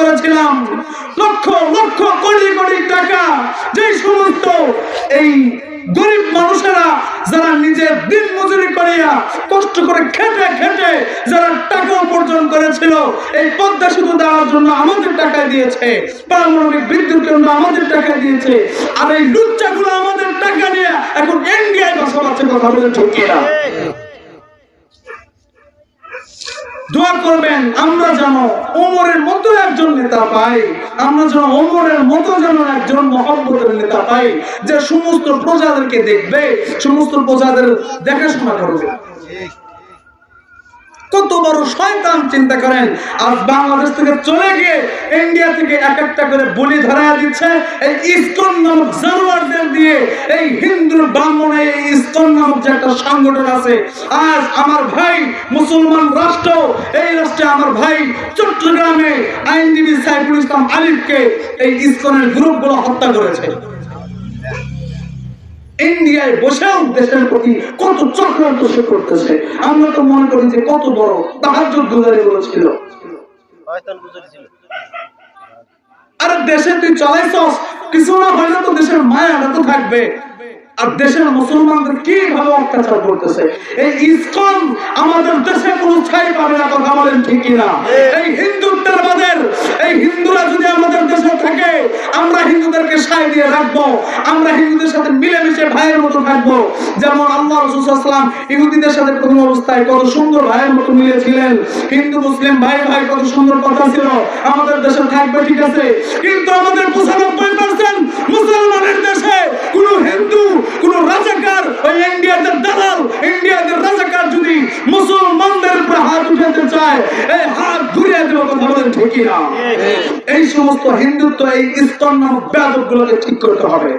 বলেছিলাম লক্ষ লক্ষ কোটি কোটি টাকা, যে সমস্ত এই গরিব মানুষেরা যারা নিজের দিন মজুরি করিয়া কষ্ট করে খেটে খেটে যারা টাকা উপার্জন করেছিল, এই পদ্মা সেতু দেওয়ার জন্য আমাদের টাকা দিয়েছে পারমাণবিক বিদ্যুৎ কেন্দ্র আমাদের টাকা দিয়েছে, আর এই লুচ্চাগুলো আমাদের টাকা নিয়ে এখন ইন্ডিয়ায় বসবাস কথা বলে ঠকিয়ে না দোয়া করবেন, আমরা যেন ওমরের মতো একজন নেতা পাই, আমরা যেন ওমরের মতো যেন একজন মহব্বতের নেতা পাই, যে সমস্ত প্রজাদেরকে দেখবে, সমস্ত প্রজাদের দেখাশোনা করবে। কত বড় শয়তান চিন্তা করেন আর বাংলাদেশ থেকে চলে গিয়ে ইন্ডিয়া থেকে এক একটা করে বলি ধরা দিচ্ছে, এই ইসকন নামক জানোয়ারদের দিয়ে, এই হিন্দুর ব্রাহ্মণে এই ইসকন কত চক্রান্ত সে করতেছে। আমরা তো মনে করি যে কত বড় তাহার যুদ্ধকারী বলেছিল আরে দেশে তুই চালাইছস, কিছু না হইলে তো দেশের মায়াটা তো থাকবে। আর দেশের মুসলমানদের কীভাবে অত্যাচার করতেছে? এই ইসকন আমাদের দেশে কোনো ছাই পাবে না কথা বলেন ঠিকই না এই হিন্দুত্বের এই হিন্দুরা যদি আমাদের দেশে থাকে আমরা হিন্দুদেরকে সাই দিয়ে রাখব আমরা হিন্দুদের সাথে মিলেমিশে ভাইয়ের মতো থাকব। যেমন আল্লাহ রসুলাম ইহুদিদের সাথে প্রথম অবস্থায় কত সুন্দর ভাইয়ের মতো মিলেছিলেন। হিন্দু মুসলিম ভাই ভাই কত সুন্দর কথা ছিল। আমাদের দেশে থাকবে ঠিক আছে। কিন্তু আমাদের পঁচানব্বই পার্সেন্ট মুসলমানের দেশে কোন হিন্দু কোন রাজাকার ওই ইন্ডিয়াদের দালাল ইন্ডিয়াদের রাজাকার যদি মুসলমানদের উপরে হাত এই হাত ঘুরিয়ে দেবো কথা বলেন ঠিকই না। এই সমস্ত হিন্দুত্ব এই স্তর নামক ব্যাধক গুলোকে ঠিক করতে হবে।